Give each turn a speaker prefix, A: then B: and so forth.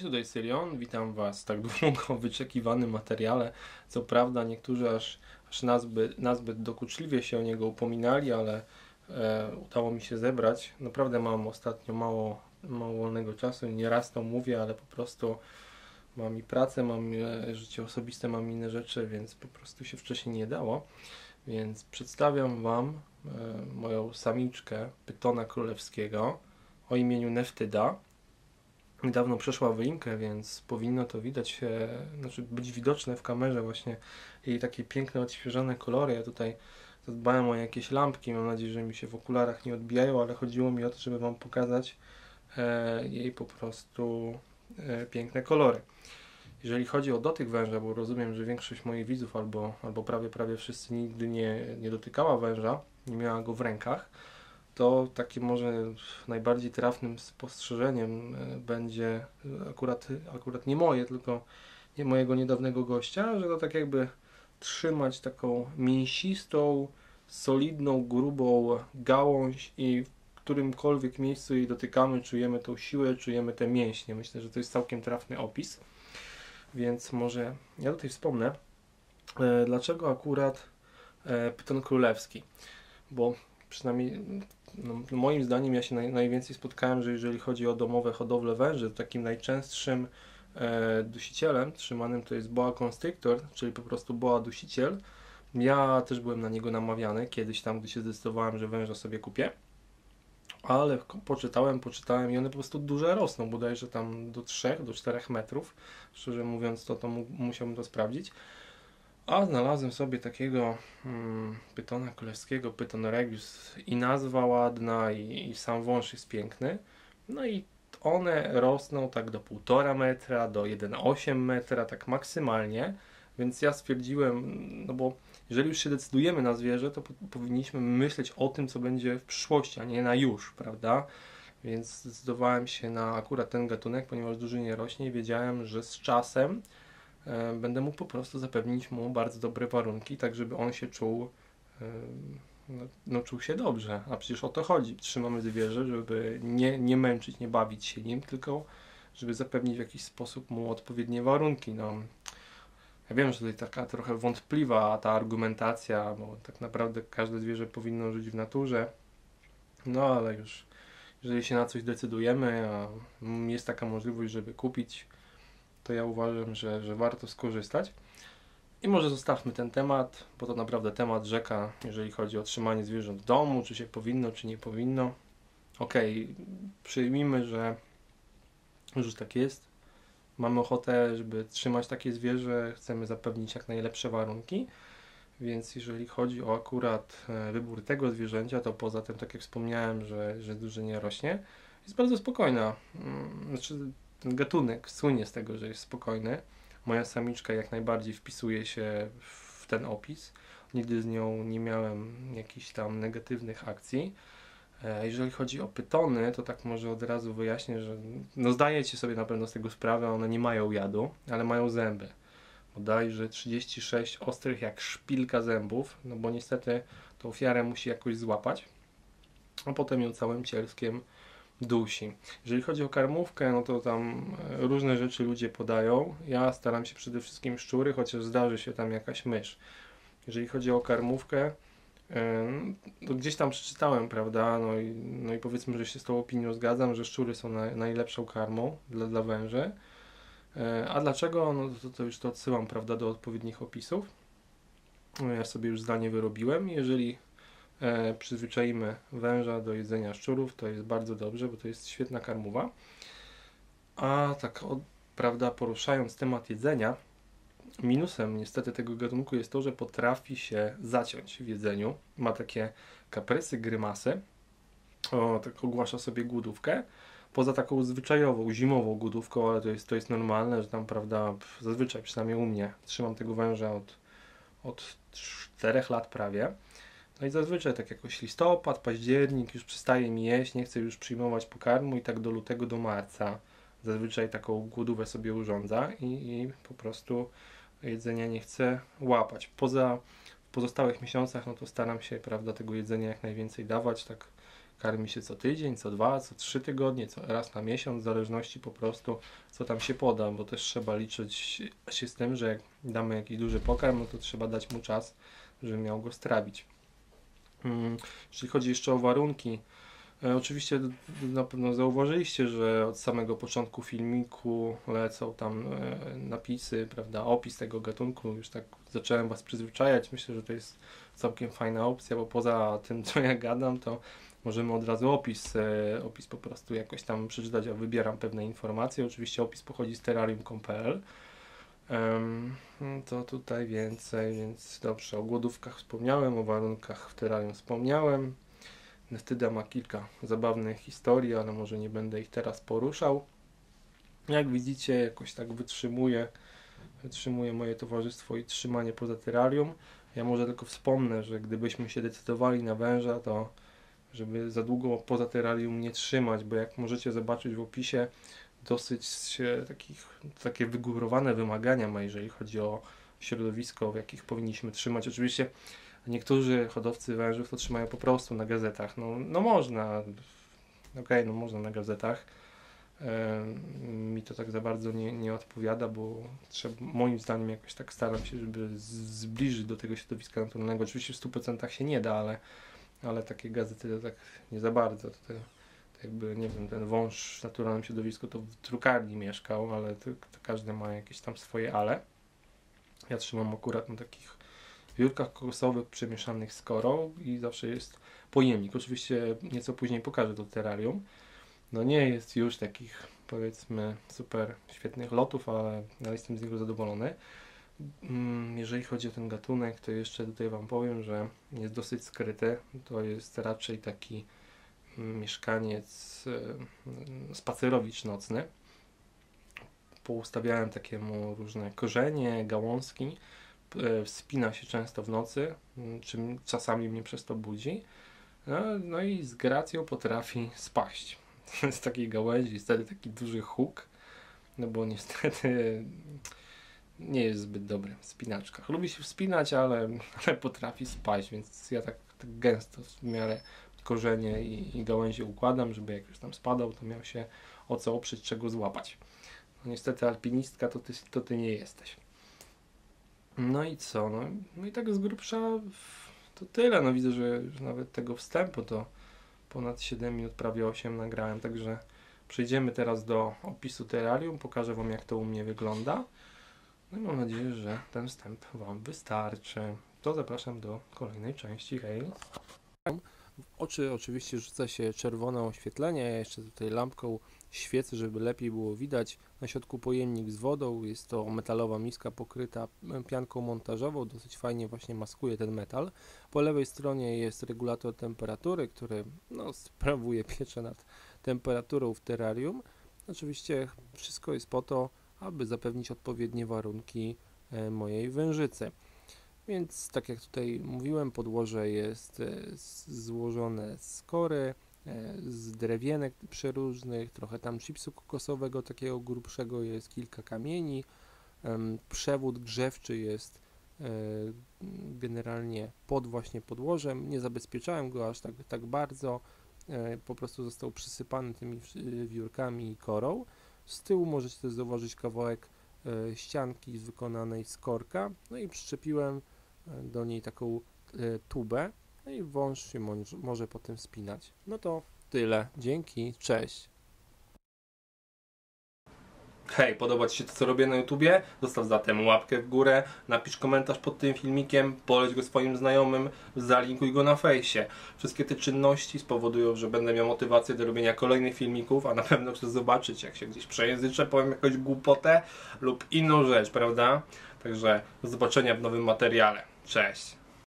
A: Cześć, tutaj Syrion. Witam Was w tak długo wyczekiwanym materiale. Co prawda niektórzy aż, aż nazbyt, nazbyt dokuczliwie się o niego upominali, ale e, udało mi się zebrać. Naprawdę mam ostatnio mało, mało wolnego czasu nieraz to mówię, ale po prostu mam i pracę, mam e, życie osobiste, mam inne rzeczy, więc po prostu się wcześniej nie dało. Więc przedstawiam Wam e, moją samiczkę Pytona Królewskiego o imieniu Neftyda niedawno przeszła wyimkę, więc powinno to widać, znaczy być widoczne w kamerze właśnie jej takie piękne, odświeżone kolory. Ja tutaj zadbałem o jakieś lampki, mam nadzieję, że mi się w okularach nie odbijają, ale chodziło mi o to, żeby Wam pokazać e, jej po prostu e, piękne kolory. Jeżeli chodzi o dotyk węża, bo rozumiem, że większość moich widzów albo, albo prawie, prawie wszyscy nigdy nie, nie dotykała węża, nie miała go w rękach, to takie może najbardziej trafnym spostrzeżeniem e, będzie akurat, akurat nie moje, tylko nie mojego niedawnego gościa, że to tak jakby trzymać taką mięsistą, solidną, grubą gałąź i w którymkolwiek miejscu jej dotykamy, czujemy tą siłę, czujemy te mięśnie. Myślę, że to jest całkiem trafny opis. Więc może ja tutaj wspomnę, e, dlaczego akurat e, pyton królewski. Bo przynajmniej no, moim zdaniem ja się naj, najwięcej spotkałem, że jeżeli chodzi o domowe hodowle węży, to takim najczęstszym e, dusicielem trzymanym to jest boa constrictor, czyli po prostu boa dusiciel. Ja też byłem na niego namawiany kiedyś tam, gdy się zdecydowałem, że węża sobie kupię. Ale poczytałem, poczytałem i one po prostu duże rosną, bodajże tam do 3, do 4 metrów. Szczerze mówiąc, to, to musiałbym to sprawdzić. A znalazłem sobie takiego hmm, pytona królewskiego, pyton regius i nazwa ładna i, i, sam wąż jest piękny. No i one rosną tak do 1,5 metra, do 1,8 metra, tak maksymalnie. Więc ja stwierdziłem, no bo jeżeli już się decydujemy na zwierzę, to po powinniśmy myśleć o tym, co będzie w przyszłości, a nie na już, prawda? Więc zdecydowałem się na akurat ten gatunek, ponieważ duży nie rośnie i wiedziałem, że z czasem będę mógł po prostu zapewnić mu bardzo dobre warunki, tak żeby on się czuł, e, no, no, czuł się dobrze. A przecież o to chodzi. Trzymamy zwierzę, żeby nie, nie męczyć, nie bawić się nim, tylko żeby zapewnić w jakiś sposób mu odpowiednie warunki. No, ja wiem, że tutaj taka trochę wątpliwa ta argumentacja, bo tak naprawdę każde zwierzę powinno żyć w naturze, no ale już jeżeli się na coś decydujemy, a jest taka możliwość, żeby kupić to ja uważam, że, że warto skorzystać. I może zostawmy ten temat, bo to naprawdę temat rzeka, jeżeli chodzi o trzymanie zwierząt w domu, czy się powinno, czy nie powinno. Ok, przyjmijmy, że już tak jest. Mamy ochotę, żeby trzymać takie zwierzę, chcemy zapewnić jak najlepsze warunki. Więc jeżeli chodzi o akurat e, wybór tego zwierzęcia, to poza tym, tak jak wspomniałem, że, że duży nie rośnie, jest bardzo spokojna. Mm, znaczy, ten gatunek słynie z tego, że jest spokojny. Moja samiczka jak najbardziej wpisuje się w ten opis. Nigdy z nią nie miałem jakichś tam negatywnych akcji. E, jeżeli chodzi o pytony, to tak może od razu wyjaśnię, że no zdajecie sobie na pewno z tego sprawę, one nie mają jadu, ale mają zęby. Bodajże 36 ostrych jak szpilka zębów, no bo niestety tą ofiarę musi jakoś złapać, a potem ją całym cielskiem dusi. Jeżeli chodzi o karmówkę, no to tam e, różne rzeczy ludzie podają. Ja staram się przede wszystkim szczury, chociaż zdarzy się tam jakaś mysz. Jeżeli chodzi o karmówkę, e, to gdzieś tam przeczytałem, prawda, no i, no i powiedzmy, że się z tą opinią zgadzam, że szczury są na, najlepszą karmą dla, dla węży. E, a dlaczego? No to, to już to odsyłam, prawda, do odpowiednich opisów. Ja sobie już zdanie wyrobiłem. Jeżeli e, przyzwyczaimy węża do jedzenia szczurów, to jest bardzo dobrze, bo to jest świetna karmowa. A tak, od, prawda, poruszając temat jedzenia, minusem niestety tego gatunku jest to, że potrafi się zaciąć w jedzeniu. Ma takie kaprysy, grymasy. O, tak ogłasza sobie głodówkę. Poza taką zwyczajową, zimową głodówką, ale to jest, to jest normalne, że tam, prawda, zazwyczaj przynajmniej u mnie trzymam tego węża od, od 4 lat prawie no i zazwyczaj tak jakoś listopad, październik już przestaje mi jeść, nie chcę już przyjmować pokarmu i tak do lutego, do marca zazwyczaj taką głodówę sobie urządza i, i po prostu jedzenia nie chcę łapać. Poza w pozostałych miesiącach, no to staram się, prawda, tego jedzenia jak najwięcej dawać, tak karmi się co tydzień, co dwa, co trzy tygodnie, co raz na miesiąc, w zależności po prostu co tam się poda, bo też trzeba liczyć się z tym, że jak damy jakiś duży pokarm, no to trzeba dać mu czas, żeby miał go strawić. Hmm, jeśli chodzi jeszcze o warunki, e, oczywiście na pewno zauważyliście, że od samego początku filmiku lecą tam e, napisy, prawda, opis tego gatunku, już tak zacząłem Was przyzwyczajać, myślę, że to jest całkiem fajna opcja, bo poza tym, co ja gadam, to możemy od razu opis, e, opis po prostu jakoś tam przeczytać, ja wybieram pewne informacje, oczywiście opis pochodzi z terrarium.pl um, to tutaj więcej, więc dobrze, o głodówkach wspomniałem, o warunkach w terrarium wspomniałem Nestyda ma kilka zabawnych historii, ale może nie będę ich teraz poruszał jak widzicie, jakoś tak wytrzymuje, wytrzymuje moje towarzystwo i trzymanie poza terrarium. Ja może tylko wspomnę, że gdybyśmy się decydowali na węża, to żeby za długo poza terrarium nie trzymać, bo jak możecie zobaczyć w opisie, dosyć takich, takie wygórowane wymagania ma, jeżeli chodzi o środowisko, w jakich powinniśmy trzymać. Oczywiście niektórzy hodowcy wężów to trzymają po prostu na gazetach. No, no można, okej, okay, no można na gazetach. Mi to tak za bardzo nie, nie odpowiada, bo trzeba, moim zdaniem jakoś tak staram się, żeby zbliżyć do tego środowiska naturalnego. Oczywiście w 100% się nie da, ale ale takie gazety to tak nie za bardzo. To, to, jakby, nie wiem, ten wąż w naturalnym środowisku to w drukarni mieszkał, ale to, to każdy ma jakieś tam swoje ale. Ja trzymam akurat na takich wiórkach kokosowych przemieszanych z korą i zawsze jest pojemnik. Oczywiście nieco później pokażę to terrarium. No nie jest już takich powiedzmy super świetnych lotów, ale, ale jestem z niego zadowolony. Mm, jeżeli chodzi o ten gatunek, to jeszcze tutaj Wam powiem, że jest dosyć skryty. To jest raczej taki mieszkaniec, e, spacerowicz nocny. Poustawiałem takiemu różne korzenie, gałązki. E, wspina się często w nocy, czym czasami mnie przez to budzi. No, no i z gracją potrafi spaść. Z takiej gałęzi wtedy taki duży huk, no bo niestety nie jest zbyt dobry w spinaczkach. Lubi się wspinać, ale, ale potrafi spaść, więc ja tak, tak gęsto w miarę korzenie i, i gałęzie układam, żeby jak już tam spadał, to miał się o co oprzeć, czego złapać. No niestety alpinistka to ty, to ty nie jesteś. No i co? No, no i tak z grubsza to tyle. No widzę, że, nawet tego wstępu to ponad 7 minut, prawie 8 nagrałem, także przejdziemy teraz do opisu terrarium, pokażę Wam jak to u mnie wygląda. No i mam nadzieję, że ten wstęp Wam wystarczy. To zapraszam do kolejnej części Hej. Oczy oczywiście rzuca się czerwone oświetlenie, ja jeszcze tutaj lampką świecę, żeby lepiej było widać. Na środku pojemnik z wodą, jest to metalowa miska pokryta pianką montażową, dosyć fajnie właśnie maskuje ten metal. Po lewej stronie jest regulator temperatury, który no, sprawuje pieczę nad temperaturą w terrarium. Oczywiście wszystko jest po to, aby zapewnić odpowiednie warunki e, mojej wężycy. Więc tak jak tutaj mówiłem, podłoże jest e, złożone z kory, e, z drewienek przeróżnych, trochę tam chipsu kokosowego takiego grubszego, jest kilka kamieni. Przewód grzewczy jest generalnie pod właśnie podłożem. Nie zabezpieczałem go aż tak, tak bardzo, po prostu został przysypany tymi wiórkami i korą. Z tyłu możecie zauważyć kawałek e, ścianki wykonanej z korka. No i przyczepiłem e, do niej taką e, tubę. No i wąż się może, może potem spinać. No to tyle. Dzięki. Cześć. Hej, podoba Ci się to, co robię na YouTubie? Zostaw zatem łapkę w górę, napisz komentarz pod tym filmikiem, poleć go swoim znajomym, zalinkuj go na fejsie. Wszystkie te czynności spowodują, że będę miał motywację do robienia kolejnych filmików, a na pewno chcę zobaczyć, jak się gdzieś przejęzyczę, powiem jakąś głupotę lub inną rzecz, prawda? Także do zobaczenia w nowym materiale. Cześć!